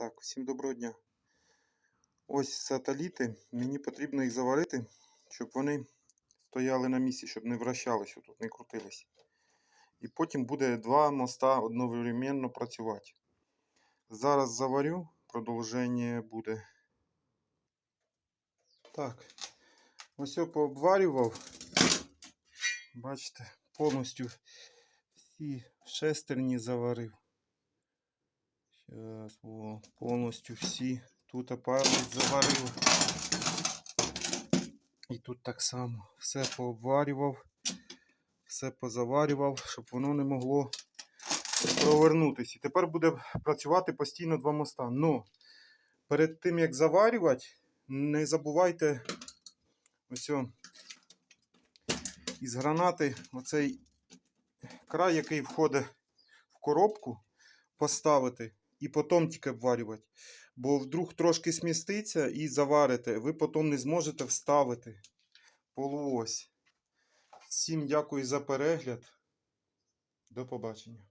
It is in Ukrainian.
Так, всім доброго дня. Ось сателіти. Мені потрібно їх заварити, щоб вони стояли на місці, щоб не вращалися тут, не крутились. І потім буде два моста одновременно працювати. Зараз заварю, продовження буде. Так, ось я пообварював. Бачите, повністю всі шестерні заварив. Повністю всі. Тут палець заварив. І тут так само все пообварював, все позаварював, щоб воно не могло провернутися. І тепер буде працювати постійно два моста. Но перед тим як заварювати, не забувайте ось о, із гранати оцей край, який входить в коробку, поставити і потім тільки обварювати. Бо вдруг трошки сміститься і заварите, ви потім не зможете вставити полуось. Всім дякую за перегляд. До побачення.